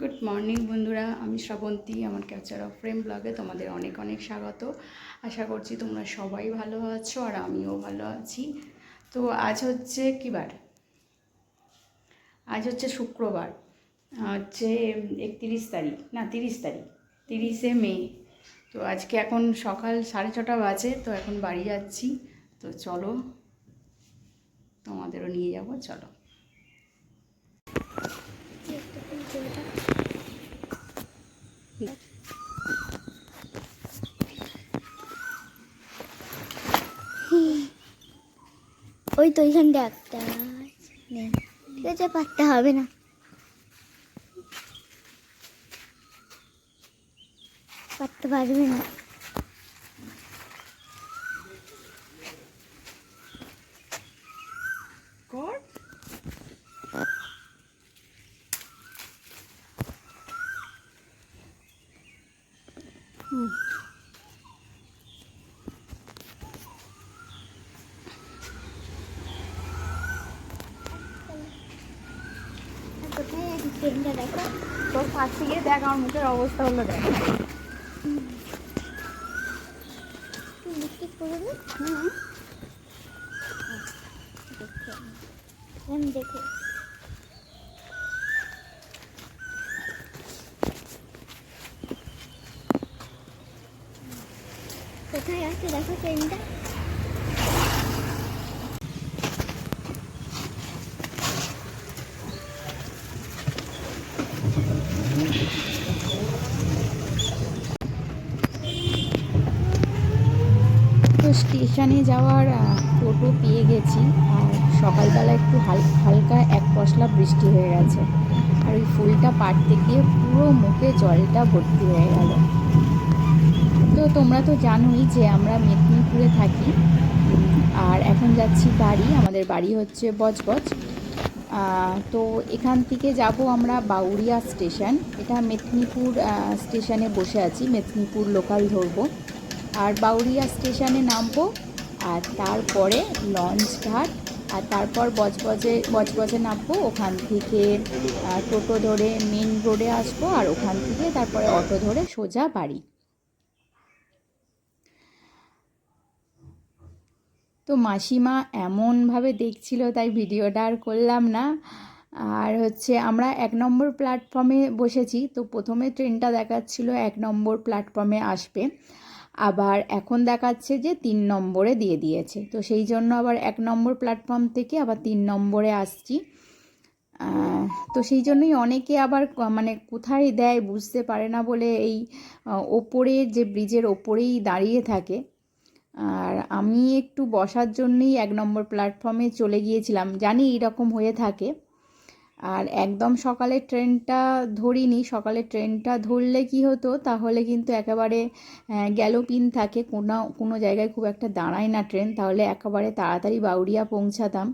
Good morning বন্ধুরা। আমি শ্রাবন্তী, আমার ক্যাপচার অফ ফ্রেম ব্লগে তোমাদের অনেক অনেক স্বাগত। আশা করছি তোমরা সবাই ভালো আছো আর আমিও ভালো আছি। তো আজ হচ্ছে কী বার? আজ হচ্ছে শুক্রবার। হচ্ছে একত্রিশ তারিখ, না তিরিশ তারিখ, তিরিশে মে। তো আজকে এখন সকাল সাড়ে ছটা বাজে, তো এখন বাড়ি যাচ্ছি। তো চলো, তোমাদেরও নিয়ে যাব, চলো। ওই তো ওইখানটা একটা ঠিক আছে পারতে হবে না। পারতে পারবে না কর কোথায় আছে ট্রেনটা দেখো তোর পাশে গিয়ে দেখ আমার মুখের অবস্থা হলো দেখ তুই লিপস্টিক করবি হুম দেখে আমি দেখে কোথায় আছে দেখো ট্রেনটা তো স্টেশনে যাওয়ার টোটো পেয়ে গেছি। আর সকালবেলা একটু হাল- হালকা এক পশলা বৃষ্টি হয়ে গেছে। আর ওই ফুলটা পাড়তে গিয়ে পুরো মুখে জলটা ভর্তি হয়ে গেল। তো তোমরা তো জানোই যে আমরা মেদিনীপুরে থাকি। আর এখন যাচ্ছি বাড়ি, আমাদের বাড়ি হচ্ছে বজবজ। তো এখান থেকে যাব আমরা বাউরিয়া স্টেশন। এটা মেদিনীপুর স্টেশনে বসে আছি, মেদিনীপুর লোকাল ধরবো। আর বাউরিয়া স্টেশনে নামবো, আর তারপরে লঞ্চ ঘাট আর তারপর বজবজে বজবজে নামবো, ওখান থেকে টোটো ধরে মেন রোডে আসব, আর ওখান থেকে তারপরে অটো ধরে সোজা বাড়ি। তো মাসিমা এমনভাবে দেখছিল, তাই ভিডিওটা আর করলাম না। আর হচ্ছে আমরা এক নম্বর প্ল্যাটফর্মে বসেছি, তো প্রথমে ট্রেনটা দেখাচ্ছিল, এক নম্বর প্ল্যাটফর্মে আসবে। আবার এখন দেখাচ্ছে যে তিন নম্বরে দিয়ে দিয়েছে। তো সেই জন্য আবার এক নম্বর প্ল্যাটফর্ম থেকে আবার তিন নম্বরে আসছি। তো সেই জন্যই অনেকে আবার মানে কোথায় দেয় বুঝতে পারে না বলে এই আহ, ওপরের যে ব্রিজের ওপরেই দাঁড়িয়ে থাকে। আর আমি একটু বসার জন্যই এক নম্বর প্ল্যাটফর্মে চলে গিয়েছিলাম। জানি এরকম হয়ে থাকে। আর একদম সকালে ট্রেনটা ধরিনি, সকালে ট্রেনটা ধরলে কি হতো? তাহলে কিন্তু একেবারে গ্যালোপিন থাকে, কোনো কোনো জায়গায় খুব একটা দাঁড়ায় না ট্রেন, তাহলে একেবারে তাড়াতাড়ি বাউরিয়া পৌঁছাতাম।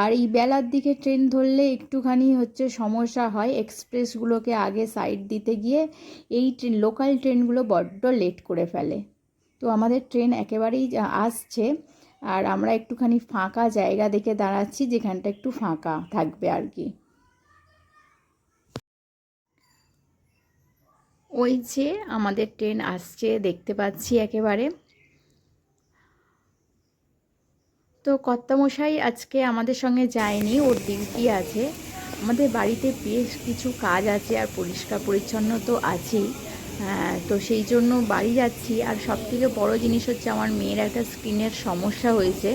আর এই বেলার দিকে ট্রেন ধরলে একটুখানি হচ্ছে সমস্যা হয়, এক্সপ্রেসগুলোকে আগে সাইড দিতে গিয়ে এই ট্রেন, লোকাল ট্রেনগুলো বড্ড লেট করে ফেলে। তো আমাদের ট্রেন একেবারেই আসছে, আর আমরা একটুখানি ফাঁকা জায়গা দেখে দাঁড়াচ্ছি, যেখানটা একটু ফাঁকা থাকবে আর কি। ওই যে আমাদের ট্রেন আসছে দেখতে পাচ্ছি একেবারে। তো কর্তামশাই আজকে আমাদের সঙ্গে যায়নি ওর ডিউটি আছে। আমাদের বাড়িতে বেশ কিছু কাজ আছে আর পরিষ্কার পরিচ্ছন্ন তো আছেই। হ্যাঁ, তো সেই জন্য বাড়ি যাচ্ছি। আর সবথেকে বড় জিনিস হচ্ছে আমার মেয়ের একটা স্কিনের সমস্যা হয়েছে।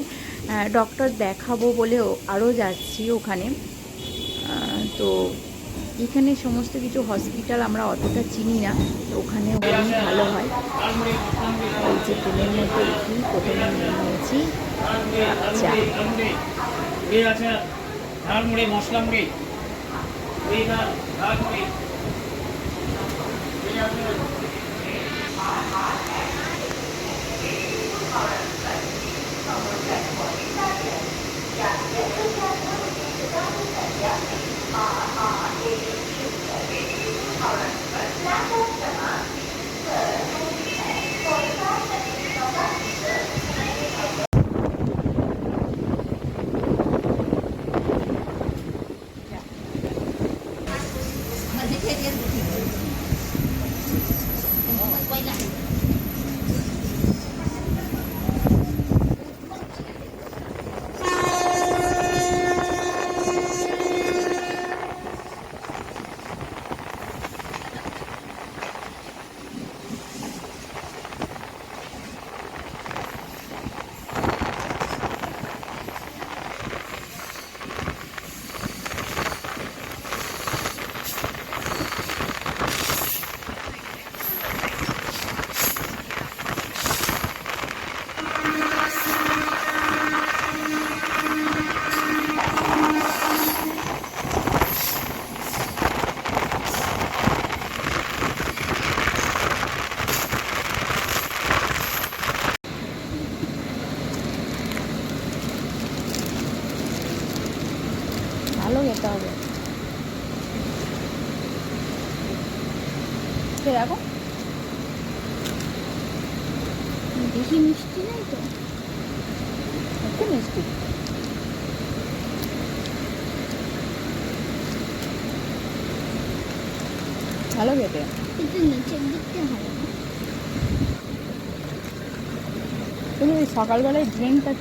ডক্টর দেখাবো বলে আরও যাচ্ছি ওখানে। তো এখানে সমস্ত কিছু হসপিটাল আমরা অতটা চিনি না, তো ওখানে অনেক ভালো হয়। এই যে ট্রেনের মধ্যে উঠি প্রথমে নিয়ে নিয়েছি। আচ্ছা। Yeah. เอ ভালো খেতে হবে। দেখো। বেশি মিষ্টি নাই তো? একটু মিষ্টি। ভালো খেতে। কিন্তু নিচের দিকটা ভালো তুমি সকালবেলায় ড্রিঙ্কটা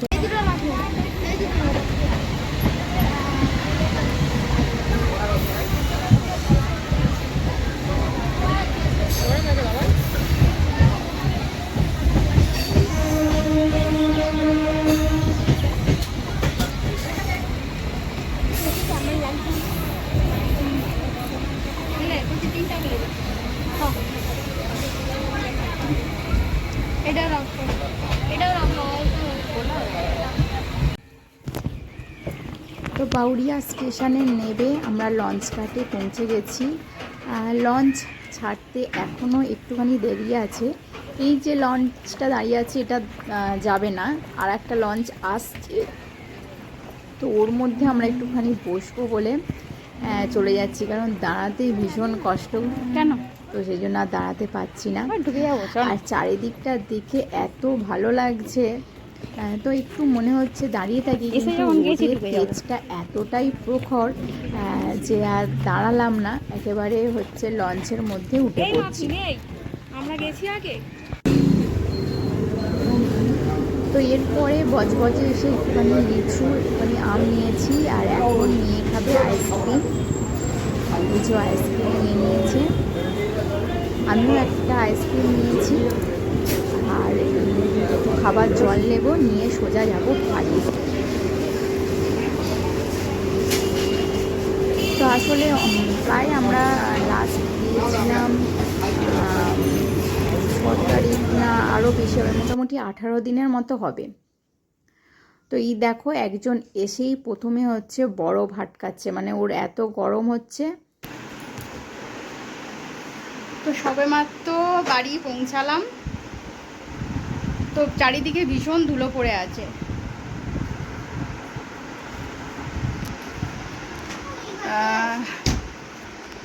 তো বাউরিয়া স্টেশনে নেবে আমরা লঞ্চ ঘাটে পৌঁছে গেছি। লঞ্চ ছাড়তে এখনও একটুখানি দেরি আছে। এই যে লঞ্চটা দাঁড়িয়ে আছে এটা যাবে না। আর একটা লঞ্চ আসছে। তো ওর মধ্যে আমরা একটুখানি বসবো বলে চলে যাচ্ছি। কারণ দাঁড়াতেই ভীষণ কষ্ট। কেন? তো সেই জন্য আর দাঁড়াতে পারছি না। আর চারিদিকটা দেখে এত ভালো লাগছে। তো একটু মনে হচ্ছে দাঁড়িয়ে থাকি। তেজটা এতটাই প্রখর যে আর দাঁড়ালাম না। একেবারে হচ্ছে লঞ্চের মধ্যে উঠে পড়ছি। আমরা গেছি আগে। তো এরপরে বজবজে এসে একটুখানি লিচু, একটুখানি আম নিয়েছি আর এখন নিয়ে খাবে আইসক্রিম লিচু আইসক্রিম নিয়ে নিয়েছে। আমিও একটা আইসক্রিম নিয়েছি। আর খাবার জল নেব, নিয়ে সোজা যাব বাড়ি। তো আসলে প্রায় আমরা লাস্ট গিয়েছিলাম তারিখ না আরও বেশি হবে। মোটামুটি আঠারো দিনের মতো হবে। তো এই দেখো একজন এসেই প্রথমে হচ্ছে বরফ হাটকাচ্ছে মানে ওর এত গরম হচ্ছে। তো সবেমাত্র বাড়ি পৌঁছালাম। তো চারিদিকে ভীষণ ধুলো পড়ে আছে। আহ,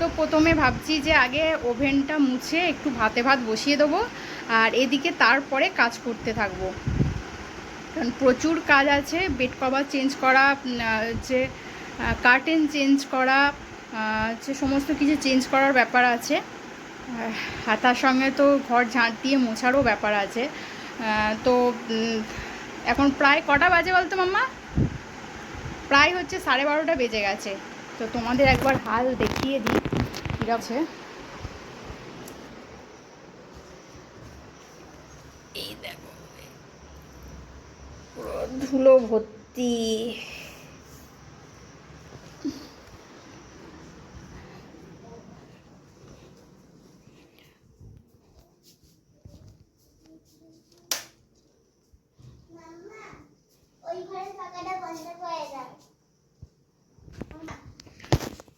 তো প্রথমে ভাবছি যে আগে ওভেনটা মুছে একটু ভাতে ভাত বসিয়ে দেবো, আর এদিকে তারপরে কাজ করতে থাকব। কারণ প্রচুর কাজ আছে, বেড কভার চেঞ্জ করা যে কার্টেন চেঞ্জ করা যে সমস্ত কিছু চেঞ্জ করার ব্যাপার আছে। আর তার সঙ্গে তো ঘর ঝাঁট দিয়ে মোছারও ব্যাপার আছে। তো এখন প্রায় কটা বাজে বলতো মাম্মা? প্রায় হচ্ছে সাড়ে বারোটা বেজে গেছে। তো তোমাদের একবার হাল দেখিয়ে দিই ঠিক আছে। এই দেখো পুরো ধুলো ভর্তি ওই ঘরের পাকাটা বন্ধ করে দাও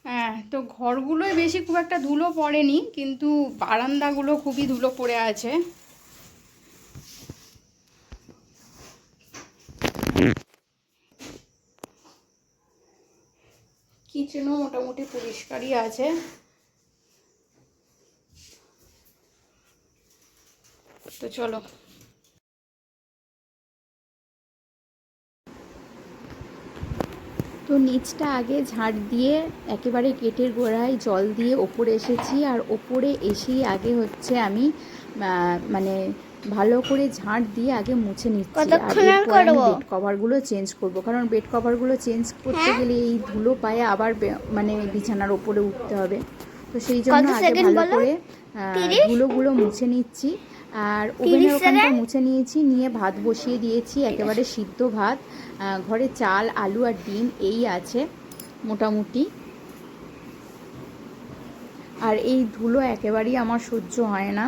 হ্যাঁ তো ঘরগুলোয় বেশি খুব একটা ধুলো পড়েনি, কিন্তু বারান্দাগুলো খুবই ধুলো পড়ে আছে। কিচেনও মোটামুটি পরিষ্কারই আছে। তো চলো। তো নিচটা আগে ঝাড় দিয়ে একেবারে গেটের গোড়ায় জল দিয়ে ওপরে এসেছি আর ওপরে এসেই আগে হচ্ছে আমি মানে ভালো করে ঝাড় দিয়ে আগে মুছে নিচ্ছি আর? বেড কভারগুলো চেঞ্জ করব কারণ বেড কভারগুলো চেঞ্জ করতে হ্যাঁ? গেলে এই ধুলো পায়ে আবার মানে বিছানার ওপরে উঠতে হবে তো সেই জন্য আগে ভালো করে? ধুলোগুলো মুছে নিচ্ছি আর ওভেনের ওখানটা মুছে নিয়েছি নিয়ে ভাত বসিয়ে দিয়েছি একেবারে সিদ্ধ ভাত ঘরে চাল আলু আর ডিম এই আছে মোটামুটি। আর এই ধুলো একেবারেই আমার সহ্য হয় না।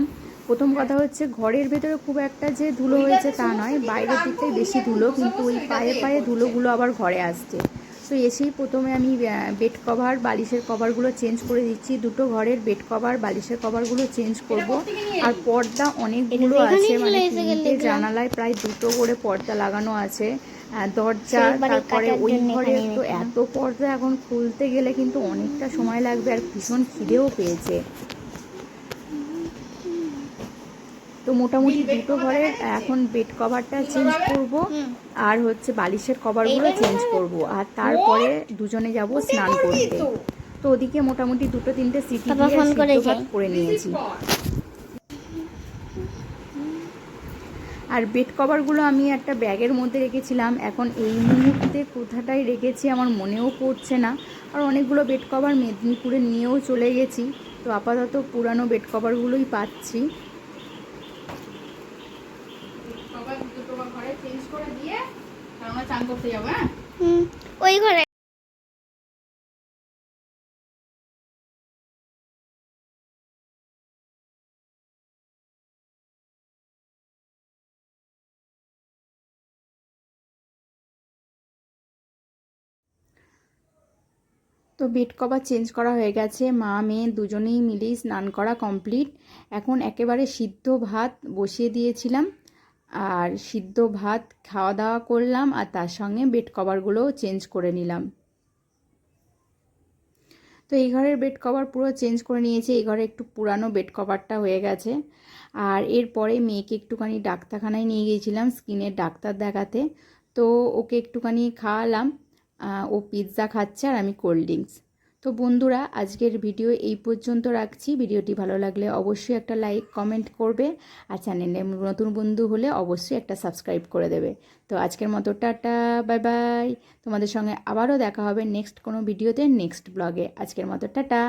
প্রথম কথা হচ্ছে ঘরের ভেতরে খুব একটা যে ধুলো হয়েছে তা নয় বাইরের দিকটাই বেশি ধুলো কিন্তু ওই পায়ে পায়ে ধুলোগুলো আবার ঘরে আসছে। তো এসেই প্রথমে আমি বেড কভার বালিশের কভারগুলো চেঞ্জ করে দিচ্ছি। দুটো ঘরের বেড কভার বালিশের কভারগুলো চেঞ্জ করব। আর পর্দা অনেকগুলো আছে মানে তিনটে জানালায় প্রায় দুটো করে পর্দা লাগানো আছে। দরজা তারপরে ওই ঘরে এখানে তো এত পর্দা এখন খুলতে গেলে কিন্তু অনেকটা সময় লাগবে আর ভীষণ খিদেও পেয়েছে। তো মোটামুটি দুটো ঘরের এখন বেড কভারটা চেঞ্জ করব আর হচ্ছে বালিশের কভারগুলো চেঞ্জ করব। আর তারপরে দুজনে যাব স্নান করতে। তো? ওদিকে মোটামুটি দুটো তিনটে সিটি দিয়ে। করে নিয়েছি। আর বেড কভারগুলো আমি একটা ব্যাগের মধ্যে রেখেছিলাম। এখন এই মুহূর্তে কোথাটাই রেখেছি আমার মনেও পড়ছে না। আর অনেকগুলো বেড কভার মেদিনীপুরে নিয়েও চলে গেছি। তো আপাতত পুরানো বেড কভারগুলোই পাচ্ছি। সবাই দুটো ঘরে চেঞ্জ করে দিয়ে আমরা চান করতে যাব হ্যাঁ? হুম ওই ঘরে। তো বেড কভার চেঞ্জ করা হয়ে গেছে। মা মেয়ে দুজনেই মিলেই স্নান করা কমপ্লিট। এখন একেবারে সিদ্ধ ভাত বসিয়ে দিয়েছিলাম। আর সিদ্ধ ভাত খাওয়া দাওয়া করলাম আর তার সঙ্গে বেড কভারগুলোও চেঞ্জ করে নিলাম। তো এই ঘরের বেড কভার পুরো চেঞ্জ করে নিয়েছি। এই ঘরে একটু পুরানো বেড কভারটা হয়ে গেছে। আর এরপরে মেয়েকে একটুখানি ডাক্তারখানায় নিয়ে গিয়েছিলাম স্কিনের ডাক্তার দেখাতে। তো ওকে একটুখানি খাওয়ালাম। ও পিৎজা খাচ্ছে আর আমি কোল্ড ড্রিঙ্কস। তো বন্ধুরা, আজকের ভিডিও এই পর্যন্ত রাখছি। ভিডিওটি ভালো লাগলে অবশ্যই একটা লাইক, কমেন্ট করবে আর চ্যানেলে নতুন বন্ধু হলে অবশ্যই একটা সাবস্ক্রাইব করে দেবে। তো আজকের মতো টাটা, বাই বাই। তোমাদের সঙ্গে আবারও দেখা হবে নেক্সট কোনো ভিডিওতে, নেক্সট ব্লগে। আজকের মতো টাটা।